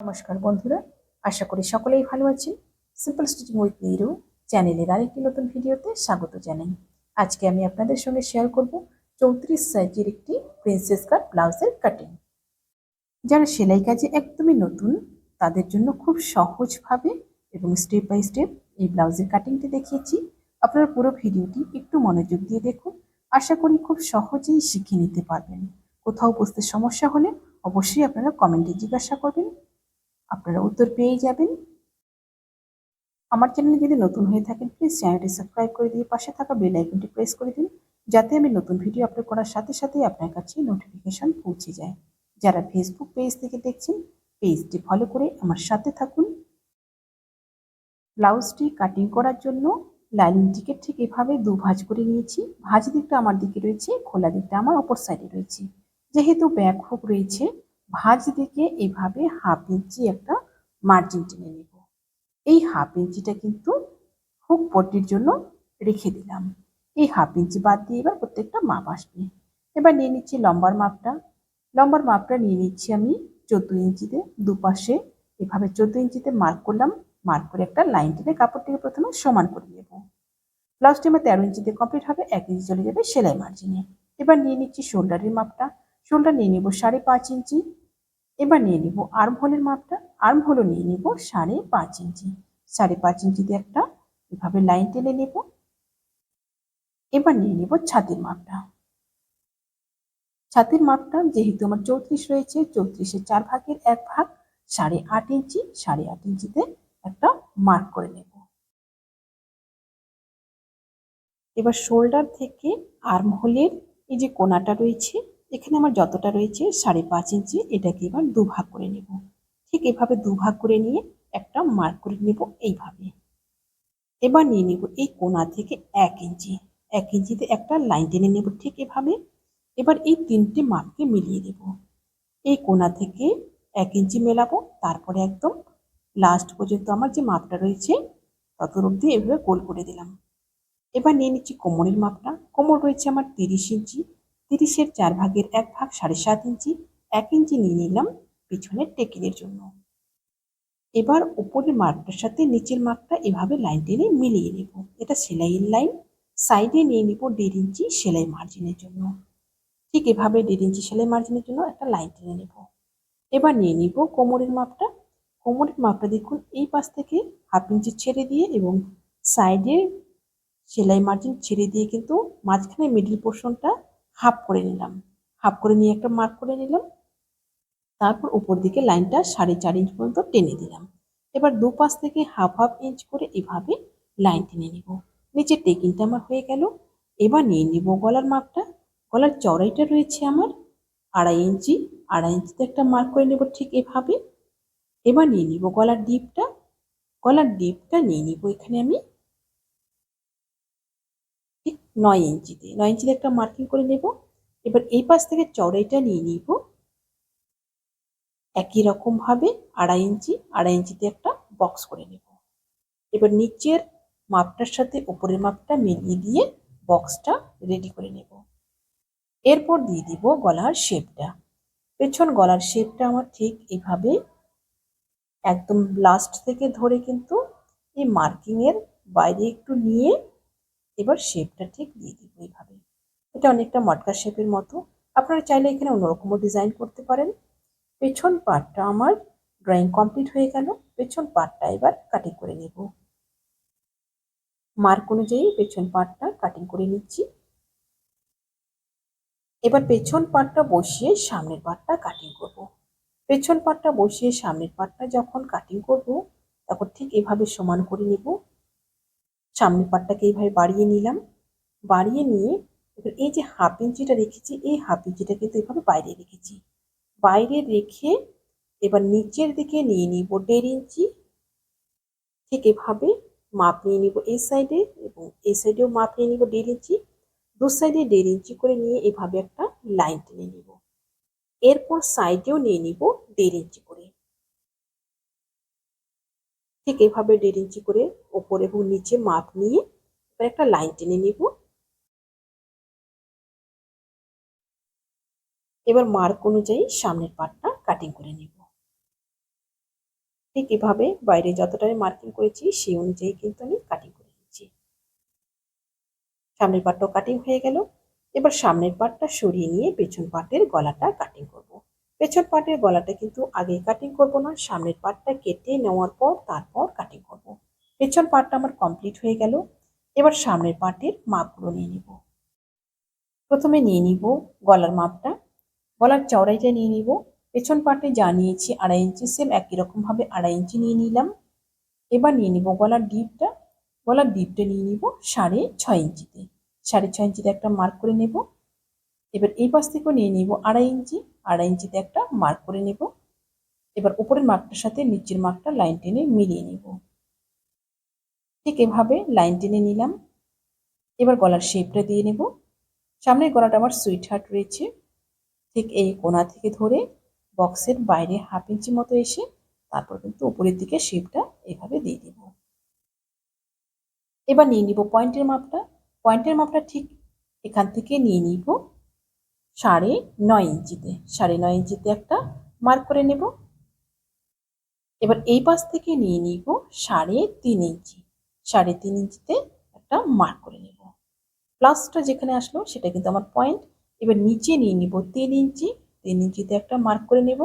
নমস্কার বন্ধুরা, আশা করি সকলেই ভালো আছেন। সিম্পল স্টিচিং উইথ নিরু চ্যানেলের আরেকটি নতুন ভিডিওতে স্বাগত জানাই। আজকে আমি আপনাদের সঙ্গে শেয়ার করব চৌত্রিশ সাইজের একটি প্রিন্সেস কাট ব্লাউজের কাটিং যারা সেলাই কাজে একদমই নতুন, তাদের জন্য খুব সহজভাবে এবং স্টেপ বাই স্টেপ এই ব্লাউজের কাটিংটি দেখিয়েছি। আপনারা পুরো ভিডিওটি একটু মনোযোগ দিয়ে দেখুন। আশা করি খুব সহজেই শিখে নিতে পারবেন। কোথাও বুঝতে সমস্যা হলে অবশ্যই আপনারা কমেন্টে জিজ্ঞাসা করবেন। আপনারা উত্তর পেয়ে যাবেন। আমার চ্যানেলে যদি নতুন হয়ে থাকেন প্লিজ চ্যানেলটি সাবস্ক্রাইব করে দিয়ে পাশে থাকা বেল আইকনটি প্রেস করে দিন, যাতে আমি নতুন ভিডিও আপলোড করার সাথে সাথেই আপনার কাছে নোটিফিকেশন পৌঁছে যায়। যারা ফেসবুক পেজ থেকে দেখছেন পেজটি ফলো করে আমার সাথে থাকুন। ব্লাউজটি কাটিং করার জন্য লাইনিংটিকে ঠিক এভাবে দু ভাঁজ করে নিয়েছি। ভাঁজ দিকটা আমার দিকে রয়েছে, খোলা দিকটা আমার অপর সাইডে রয়েছে। যেহেতু ব্যাক হুক রয়েছে ভাঁজ দিকে এভাবে হাফ ইঞ্চি একটা মার্জিন টেনে নেব। এই হাফ ইঞ্চিটা কিন্তু হুক পট্টির জন্য রেখে দিলাম। এই হাফ ইঞ্চি বাদ দিয়ে এবার প্রত্যেকটা মাপ আসবে। এবার নিয়ে নিচ্ছি লম্বার মাপটা। লম্বার মাপটা নিয়ে নিচ্ছি আমি চোদ্দ ইঞ্চিতে দুপাশে। এভাবে চোদ্দ ইঞ্চিতে মার্ক করলাম। মার্ক করে একটা লাইন টেনে কাপড়টিকে প্রথমে সমান করে নেব। ব্লাউজটি আমার তেরো ইঞ্চিতে কমপ্লিট হবে, এক ইঞ্চি চলে যাবে সেলাই মার্জিনে এবার নিয়ে নিচ্ছি শোল্ডারের মাপটা। শোল্ডার নিয়ে নিব সাড়ে পাঁচ ইঞ্চি। এবার নিয়ে নিব আর্ম হোলের মাপটা। আর্ম হোলও নিয়ে নিব সাড়ে পাঁচ ইঞ্চি। সাড়ে পাঁচ ইঞ্চিতে একটা এভাবে লাইন টেনে নেব। এবার নিয়ে নিব ছাতির মাপটা। ছাতির মাপটা যেহেতু আমার চৌত্রিশ রয়েছে, চৌত্রিশের চার ভাগের এক ভাগ সাড়ে আট ইঞ্চি, সাড়ে আট ইঞ্চিতে একটা মার্ক করে নেব। এবার শোল্ডার থেকে আর্ম হোলের এই যে কোনাটা রয়েছে এখানে আমার যতটা রয়েছে সাড়ে পাঁচ ইঞ্চি, এটাকে এবার দুভাগ করে নেব। ঠিক এভাবে দুভাগ করে নিয়ে একটা মার্ক করে নেব এইভাবে। এবার নিয়ে নেব এই কোনা থেকে এক ইঞ্চি। এক ইঞ্চিতে একটা লাইন টেনে নেব ঠিক এভাবে। এবার এই তিনটে মাপকে মিলিয়ে দেব। এই কোনা থেকে এক ইঞ্চি মেলাবো, তারপরে একদম লাস্ট পর্যন্ত আমার যে মাপটা রয়েছে তত অবধি এভাবে গোল করে দিলাম। এবার নিয়ে নিচ্ছি কোমরের মাপটা কোমর রয়েছে আমার তিরিশ ইঞ্চি। তিরিশের চার ভাগের এক ভাগ সাড়ে সাত ইঞ্চি, এক ইঞ্চি নিয়ে নিলাম পিছনের টেকিনের জন্য। এবার উপরের মার্কটার সাথে নিচের মার্কটা এভাবে লাইন টেনে মিলিয়ে নেব। এটা সেলাইয়ের লাইন, সাইডে নিয়ে নিব দেড় ইঞ্চি সেলাই মার্জিনের জন্য। ঠিক এভাবে দেড় ইঞ্চি সেলাই মার্জিনের জন্য একটা লাইন টেনে নেব। এবার নিয়ে নিব কোমরের মাপটা। কোমরের মাপটা দেখুন, এই পাশ থেকে হাফ ইঞ্চি ছেড়ে দিয়ে এবং সাইডে সেলাই মার্জিন ছেড়ে দিয়ে কিন্তু মাঝখানে মিডিল পোর্শনটা হাফ করে নিলাম। হাফ করে নিয়ে একটা মার্ক করে নিলাম। তারপর উপর দিকে লাইনটা সাড়ে চার ইঞ্চ পর্যন্ত টেনে দিলাম। এবার দু পাশ থেকে হাফ হাফ ইঞ্চ করে এভাবে লাইন টেনে নিব। নিচের টেকিংটা আমার হয়ে গেল। এবার নিয়ে নিব গলার মাপটা। গলার চড়াইটা রয়েছে আমার আড়াই ইঞ্চি। আড়াই ইঞ্চিতে একটা মার্ক করে নেব ঠিক এভাবে। এবার নিয়ে নিব গলার ডিপটা। গলার ডিপটা নিয়ে নিব এখানে আমি নয় ইঞ্চিতে নয় ইঞ্চিতে একটা মার্কিং করে নেব। এবার এই পাশ থেকে চড়াইটা নিয়ে নিব। একই রকমভাবে আড়াই ইঞ্চি, আড়াই ইঞ্চিতে একটা বক্স করে নেব। এবার নিচের মাপটার সাথে উপরের মাপটা মিলিয়ে দিয়ে বক্সটা রেডি করে নেব। এরপর দিয়ে দিব গলার শেপটা পেছন গলার শেপটা আমার ঠিক এভাবে একদম লাস্ট থেকে ধরে কিন্তু এই মার্কিংয়ের বাইরে একটু নিয়ে এবার শেপটা ঠিক দিয়ে দিব এইভাবে। এটা অনেকটা মটকা শেপের মতো। আপনারা চাইলে এখানে অন্যরকমও ডিজাইন করতে পারেন। পেছন পার্টটা আমার ড্রয়িং কমপ্লিট হয়ে গেল। পেছন পার্টটা এবার কাটিং করে নেব। মার্ক অনুযায়ী পেছন পার্টটা কাটিং করে নিচ্ছি। এবার পেছন পার্টটা বসিয়ে সামনের পার্টটা কাটিং করব। পেছন পার্টটা বসিয়ে সামনের পার্টটা যখন কাটিং করব, তখন ঠিক এভাবে সমান করে নেব। সামনের পাটটাকে এইভাবে বাড়িয়ে নিলাম। বাড়িয়ে নিয়ে এবার এই যে হাফ ইঞ্চিটা রেখেছি, এই হাফ ইঞ্চিটা কিন্তু এভাবে বাইরে রেখেছি। বাইরে রেখে এবার নিচের দিকে নিয়ে নিব দেড় ইঞ্চি। ঠিক এভাবে মাপ নিয়ে নিব এই সাইডে এবং এই সাইডেও মাপ নিয়ে নিব দেড় ইঞ্চি। দু সাইডে দেড় ইঞ্চি করে নিয়ে এভাবে একটা লাইন টেনে নিব। এরপর সাইডেও নিয়ে নিব দেড় ইঞ্চি করে। ঠিক এভাবে দেড় ইঞ্চি করে ওপর এবং নিচে মাপ নিয়ে এবার একটা লাইন টেনে নিব এবার মার্ক অনুযায়ী সামনের পাটটা কাটিং করে নিব ঠিক এভাবে বাইরে যতটা আমি মার্কিং করেছি, সেই অনুযায়ী কিন্তু আমি কাটিং করে নিচ্ছি সামনের পাটটাও কাটিং হয়ে গেল এবার সামনের পাটটা সরিয়ে নিয়ে পেছন পাটের গলাটা কাটিং করব। পেছন পাটের গলাটা কিন্তু আগে কাটিং করব না, সামনের পাটটা কেটে নেওয়ার পর তারপর কাটিং করব। পেছন পাটটা আমার কমপ্লিট হয়ে গেল। এবার সামনের পাটের মাপগুলো নিয়ে নিব। প্রথমে নিয়ে নিব গলার মাপটা। গলার চওড়াইটা নিয়ে নিব। পেছন পাটে যা নিয়েছি আড়াই ইঞ্চি সেম একই রকমভাবে আড়াই ইঞ্চি নিয়ে নিলাম। এবার নিয়ে নিব গলার ডিপটা গলার ডিপটা নিয়ে নিব সাড়ে ছয় ইঞ্চিতে। সাড়ে ছয় ইঞ্চিতে একটা মার্ক করে নেব। এবার এই পাশ থেকেও নিয়ে নিব আড়াই ইঞ্চি। আড়াই ইঞ্চিতে একটা মার্ক করে নেব। এবার উপরের মার্কটার সাথে নিচের মার্কটা লাইন টেনে মিলিয়ে নেব। ঠিক এভাবে লাইন টেনে নিলাম। এবার গলার শেপটা দিয়ে নেব। সামনের গলাটা আমার সুইট হার্ট রয়েছে। ঠিক এই কোনা থেকে ধরে বক্সের বাইরে হাফ ইঞ্চি মতো এসে তারপর কিন্তু উপরের দিকে শেপটা এভাবে দিয়ে দিব। এবার নিয়ে নিব পয়েন্টের মাপটা। পয়েন্টের মাপটা ঠিক এখান থেকে নিয়ে নিব সাড়ে নয় ইঞ্চিতে। সাড়ে নয় ইঞ্চিতে একটা মার্ক করে নেব। এবার এই পাশ থেকে নিয়ে নিব সাড়ে তিন ইঞ্চি। সাড়ে তিন ইঞ্চিতে একটা মার্ক করে নেব। প্লাসটা যেখানে আসলো সেটা কিন্তু আমার পয়েন্ট এবার নিচে নিয়ে নিব তিন ইঞ্চি। তিন ইঞ্চিতে একটা মার্ক করে নেব।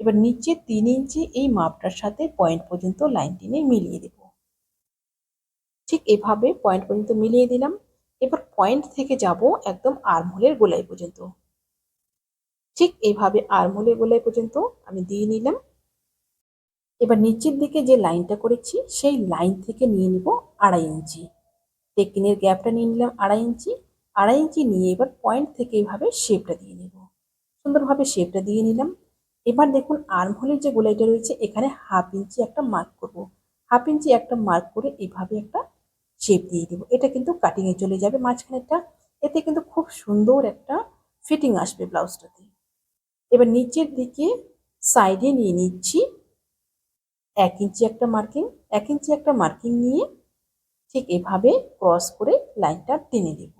এবার নিচে তিন ইঞ্চি এই মাপটার সাথে পয়েন্ট পর্যন্ত লাইন টেনে মিলিয়ে দেব। ঠিক এভাবে পয়েন্ট পর্যন্ত মিলিয়ে দিলাম। এবার পয়েন্ট থেকে যাব একদম আর্মহোলের গোলাই পর্যন্ত। ঠিক এইভাবে আর্মহোলের গোলাই পর্যন্ত আমি দিয়ে নিলাম। এবার নিচের দিকে যে লাইনটা করেছি, সেই লাইন থেকে নিয়ে নিব আড়াই ইঞ্চি। টেকিনের গ্যাপটা নিয়ে নিলাম আড়াই ইঞ্চি। আড়াই ইঞ্চি নিয়ে এবার পয়েন্ট থেকে এইভাবে শেপটা দিয়ে নেব। সুন্দরভাবে শেপটা দিয়ে নিলাম। এবার দেখুন, আর্মহোলের যে গোলাইটা রয়েছে, এখানে হাফ ইঞ্চি একটা মার্ক করব। হাফ ইঞ্চি একটা মার্ক করে এইভাবে একটা শেপ দিয়ে দেবো। এটা কিন্তু কাটিংয়ে চলে যাবে মাঝখানেরটা। এতে কিন্তু খুব সুন্দর একটা ফিটিং আসবে ব্লাউজটাতে। এবার নিচের দিকে সাইডে নিয়ে নিচ্ছি। এক ইঞ্চি একটা মার্কিং, এক ইঞ্চি একটা মার্কিং নিয়ে ঠিক এভাবে ক্রস করে লাইনটা টেনে দেব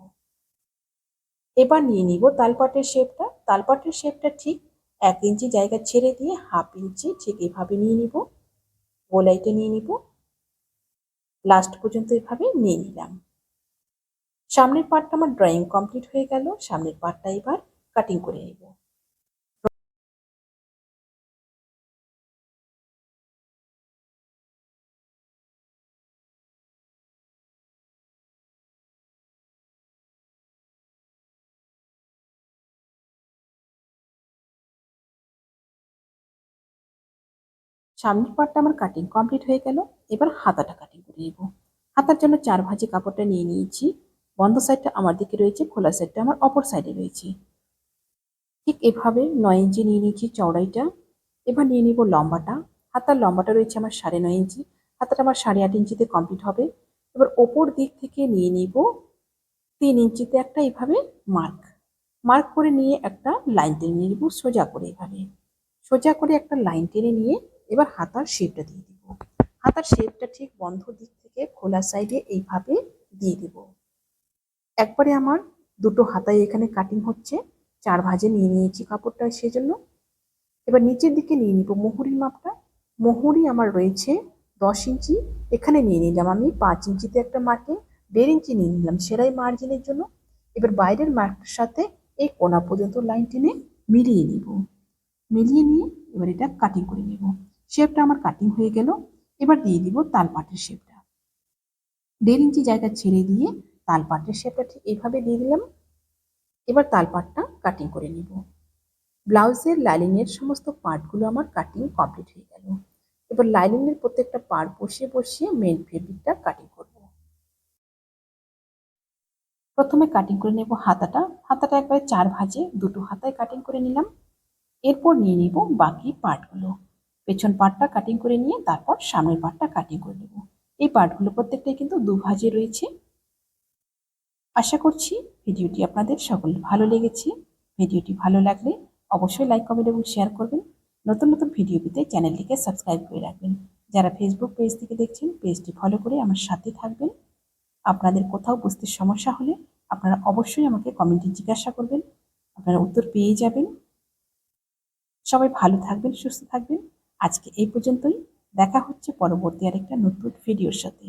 এবার নিয়ে নিব তালপাটের শেপটা। তালপাটের শেপটা ঠিক এক ইঞ্চি জায়গা ছেড়ে দিয়ে হাফ ইঞ্চি ঠিক এভাবে নিয়ে নিব। গোলাইটা নিয়ে নিব। লাস্ট পর্যন্ত এভাবে নিয়ে নিলাম। সামনের পার্টটা আমার ড্রয়িং কমপ্লিট হয়ে গেল। সামনের পার্টটা এবার কাটিং করে নেব। সামনের পার্টটা আমার কাটিং কমপ্লিট হয়ে গেল, এবার হাতাটা কাটিং করে নেব। হাতার জন্য চার ভাজি কাপড়টা নিয়ে নিয়েছি। বন্ধ সাইডটা আমার দিকে রয়েছে, খোলা সাইডটা আমার অপর সাইডে রয়েছে। ঠিক এভাবে নয় ইঞ্চি নিয়ে নিয়েছি চওড়াইটা। এবার নিয়ে নিব লম্বাটা। হাতার লম্বাটা রয়েছে আমার সাড়ে নয় ইঞ্চি। হাতাটা আমার সাড়ে আট ইঞ্চিতে কমপ্লিট হবে। এবার ওপর দিক থেকে নিয়ে নিব তিন ইঞ্চিতে একটা এভাবে মার্ক মার্ক করে নিয়ে একটা লাইন টেনে নিব সোজা করে এভাবে। সোজা করে একটা লাইন টেনে নিয়ে এবার হাতার শেপটা দিয়ে দিব। হাতার শেপটা ঠিক বন্ধ দিক থেকে খোলা সাইডে এইভাবে দিয়ে দিব। একবারে আমার দুটো হাতায় এখানে কাটিং হচ্ছে, চার ভাজে নিয়ে নিয়েছি কাপড়টা সেজন্য। এবার নিচের দিকে নিয়ে নিব মোহরির মাপটা। মোহরি আমার রয়েছে দশ ইঞ্চি, এখানে নিয়ে নিলাম আমি পাঁচ ইঞ্চিতে একটা মার্কিং দেড় ইঞ্চি নিয়ে নিলাম সেরাই মার্জিনের জন্য। এবার বাইরের মার্কটার সাথে এই কোনা পর্যন্ত লাইন টেনে মিলিয়ে নিব। মিলিয়ে নিয়ে এবার এটা কাটিং করে নেব। শেপটা আমার কাটিং হয়ে গেল, এবার দিয়ে দিব তালপাটের শেপটা। দেড় ইঞ্চি জায়গা ছেড়ে দিয়ে তালপাটের শেপটা ঠিক এইভাবে দিয়ে দিলাম। এবার তালপাটটা কাটিং করে নিব। ব্লাউজের লাইলিংয়ের সমস্ত পার্টগুলো আমার কাটিং কমপ্লিট হয়ে গেল। এবার লাইলিংয়ের প্রত্যেকটা পার্ট বসিয়ে বসিয়ে মেন ফেব্রিকটা কাটিং করব। প্রথমে কাটিং করে নেব হাতাটা। হাতাটা একবারে চার ভাজে দুটো হাতায় কাটিং করে নিলাম। এরপর নিয়ে নিব বাকি পার্টগুলো পেছন পার্টটা কাটিং করে নিয়ে তারপর সামনের পার্টটা কাটিং করে নেব। এই পার্টগুলো প্রত্যেকটাই কিন্তু দুভাজে রয়েছে। আশা করছি ভিডিওটি আপনাদের সকল ভালো লেগেছে। ভিডিওটি ভালো লাগলে অবশ্যই লাইক কমেন্ট এবং শেয়ার করবেন। নতুন নতুন ভিডিও পেতে চ্যানেলটিকে সাবস্ক্রাইব করে রাখবেন। যারা ফেসবুক পেজ থেকে দেখছেন পেজটি ফলো করে আমার সাথে থাকবেন। আপনাদের কোথাও বুঝতে সমস্যা হলে আপনারা অবশ্যই আমাকে কমেন্টে জিজ্ঞাসা করবেন। আপনারা উত্তর পেয়ে যাবেন। সবাই ভালো থাকবেন, সুস্থ থাকবেন। আজকে এই পর্যন্তই। দেখা হচ্ছে পরবর্তী আরেকটা নতুন ভিডিওর সাথে।